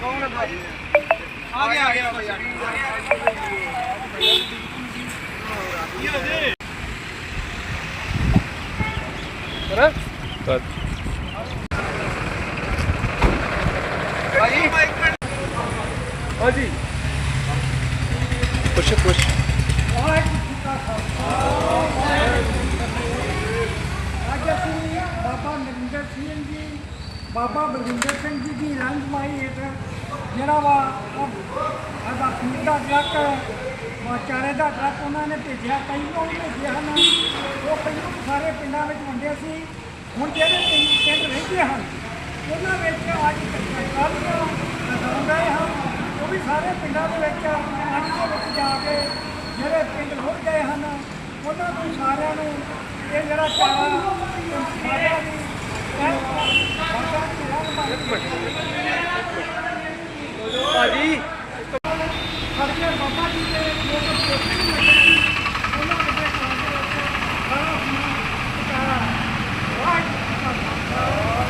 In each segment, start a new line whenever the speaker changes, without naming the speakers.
ਕੌਣ ਹੈ ਆ ਗਿਆ ਆ ਗਿਆ ਭਈਆ
ਕਰ
ਭਾਈ
ਹਾਂਜੀ ਪੁੱਛ ਪੁੱਛ
ਬਾਬਾ ਨਰਿੰਦਰ ਸਿੰਘ ਜੀ, ਬਾਬਾ ਬਲਵਿੰਦਰ ਸਿੰਘ ਜੀ ਦੀ ਰੰਗਮਾਈ ਹੇਠ ਜਿਹੜਾ ਵਾ ਆਦਾ ਫੀਡ ਦਾ ਟਰੱਕ ਵਾ ਚਾਰੇ ਦਾ ਟਰੱਕ ਉਹਨਾਂ ਨੇ ਭੇਜਿਆ ਕਈ ਲੋਕ ਭੇਜਿਆ ਹਨ। ਉਹ ਕਈ ਸਾਰੇ ਪਿੰਡਾਂ ਵਿੱਚ ਵੰਡੇ ਸੀ। ਹੁਣ ਜਿਹੜੇ ਪਿੰਡ ਪਿੰਡ ਰਹਿੰਦੇ ਹਨ, ਉਹਨਾਂ ਵਿੱਚ ਅੱਜ ਕੱਲ੍ਹ ਲਗਾਉਣ ਗਏ ਹਨ ਉਹ ਵੀ ਸਾਰੇ ਪਿੰਡਾਂ ਦੇ ਵਿੱਚ ਅੱਜ ਦੇ ਵਿੱਚ ਜਾ ਕੇ ਜਿਹੜੇ ਪਿੰਡ ਰੁੜ ਗਏ ਹਨ, ਉਹਨਾਂ ਨੂੰ ਸਾਰਿਆਂ ਨੂੰ ਇਹ ਜਿਹੜਾ ਚਾਰਾ ਸਾਰਿਆਂ ਦੀ ਬਾਬਾ ਦੀ ਰਹਿਮਤ
ਭਾਜੀ
ਸਾਡੇ ਬਾਬਾ ਜੀ ਦੇ ਲੋਕ ਕੋਠੇ ਨੂੰ ਲੱਗੇ ਸੀ, ਉਹਨਾਂ ਦੇ ਘਰਾਂ ਦੇ ਵਿੱਚ ਸਾਰਾ ਸਮਾਨ ਚਾਰਾ ਵਾਹਿਗੁਰੂ ਜੀ ਕਾ ਖਾਲਸਾ,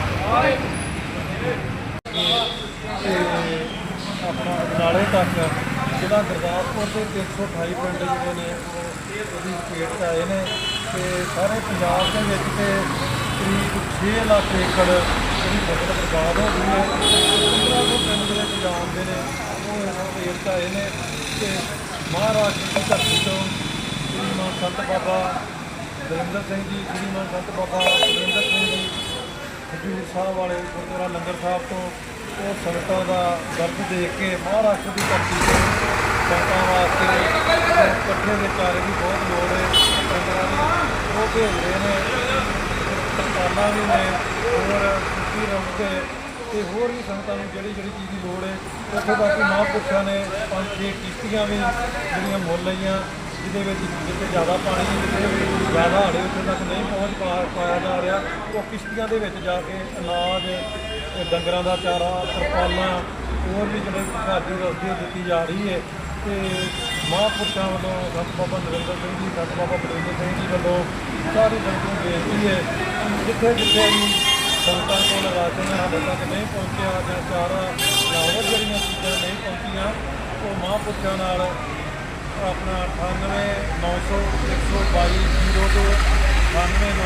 ਆਪਣਾ ਨਾਲੇ ਤੱਕ ਜਿਹੜਾ ਗੁਰਦਾਸਪੁਰ ਦੇ 328 ਪਿੰਡ ਜਿਹੜੇ ਨੇ ਉਹ ਉਹਦੀ ਸਪੀਡ 'ਚ ਆਏ ਨੇ ਤੇ ਸਾਰੇ ਪੰਜਾਬ ਦੇ ਵਿੱਚ ਤੇ ਕਰੀਬ 6 ਲੱਖ ਏਕੜ ਜਿਹੜੀ ਫਸਲ ਬਰਬਾਦ ਹੋ ਗਈ ਹੈ। 1500 ਪਿੰਡ ਦੇ ਵਿੱਚ ਜਾਣਦੇ ਨੇ, ਉਹ ਇਹਨਾਂ ਸਪੀਡ 'ਚ ਆਏ ਨੇ ਤੇ ਮਹਾਰਾਸ਼ਟਰ ਦੀ ਧਰਤੀ ਤੋਂ ਸ਼੍ਰੀਮਾਨ ਸੰਤ ਬਾਬਾ ਦਰਿੰਦਰ ਸਿੰਘ ਜੀ ਸ਼੍ਰੀਮਾਨ ਸੰਤ ਬਾਬਾ ਦਰਿੰਦਰ ਸਿੰਘ ਜੀ ਹਜੂਰ ਸਾਹਿਬ ਵਾਲੇ ਗੁਰਦੁਆਰਾ ਲੰਗਰ ਸਾਹਿਬ ਤੋਂ ਉਹ ਸੰਗਤਾਂ ਦਾ ਦਰਦ ਦੇਖ ਕੇ ਮਹਾਰਾਸ਼ਟਰ ਦੀ ਧਰਤੀ ਤੋਂ ਸੰਗਤਾਂ ਵਾਸਤੇ ਇਕੱਠੇ ਦੇ ਚਾਰੇ ਦੀ ਬਹੁਤ ਲੋੜ ਹੈ। ਸੰਗਤਾਂ ਦੀ ਉਹ ਭੇਜ ਰਹੇ ਨੇ ਤਰਪਾਲਾਂ ਵੀ ਨੇ, ਹੋਰ ਸੁੱਕੀ ਰੰਗ ਤੇ ਹੋਰ ਵੀ ਸੰਗਤਾਂ ਨੂੰ ਜਿਹੜੀ ਜਿਹੜੀ ਚੀਜ਼ ਦੀ ਲੋੜ ਹੈ, ਉੱਥੇ ਬਾਕੀ ਮਹਾਂਪੁਰਸ਼ਾਂ ਨੇ ਪੰਜ ਛੇ ਕਿਸ਼ਤੀਆਂ ਵੀ ਜਿਹੜੀਆਂ ਮੁੱਲ ਲਈਆਂ। ਜਿਹਦੇ ਵਿੱਚ ਜਿੱਥੇ ਜ਼ਿਆਦਾ ਪਾਣੀ ਜਿੱਥੇ ਜ਼ਿਆਦਾ ਹੜੇ ਉੱਥੇ ਤੱਕ ਨਹੀਂ ਪਹੁੰਚ ਪਾ- ਪਾਇਆ ਜਾ ਰਿਹਾ, ਉਹ ਕਿਸ਼ਤੀਆਂ ਦੇ ਵਿੱਚ ਜਾ ਕੇ ਅਨਾਜ, ਤੇ ਡੰਗਰਾਂ ਦਾ ਚਾਰਾ, ਤਰਪਾਲਾਂ, ਹੋਰ ਵੀ ਜਿਹੜੇ ਘਰ ਦੀ ਰਸਤੀ ਦਿੱਤੀ ਜਾ ਰਹੀ ਹੈ ਤੇ ਮਹਾਂਪੁਰਸ਼ਾਂ ਵੱਲੋਂ ਸੰਤ ਬਾਬਾ ਨਰਿੰਦਰ ਸਿੰਘ ਜੀ, ਸੰਤ ਬਾਬਾ ਬਲਵਿੰਦਰ ਸਿੰਘ ਜੀ ਵੱਲੋਂ ਸਾਰੀ ਸੰਗਤ ਨੂੰ ਬੇਨਤੀ ਹੈ ਕਿ ਜਿੱਥੇ ਜਿੱਥੇ ਵੀ ਸੰਗਤਾਂ ਕੋਲ ਰਾਸ਼ਨ ਹਾਲੇ ਤੱਕ ਨਹੀਂ ਪਹੁੰਚਿਆ ਜਾਂ ਚਾਰਾ ਜਾਂ ਹੋਰ ਜਿਹੜੀਆਂ ਚੀਜ਼ਾਂ ਨਹੀਂ ਪਹੁੰਚੀਆਂ, ਉਹ ਮਹਾਂਪੁਰਸ਼ਾਂ ਨਾਲ ਆਪਣਾ 98 900 122 02 98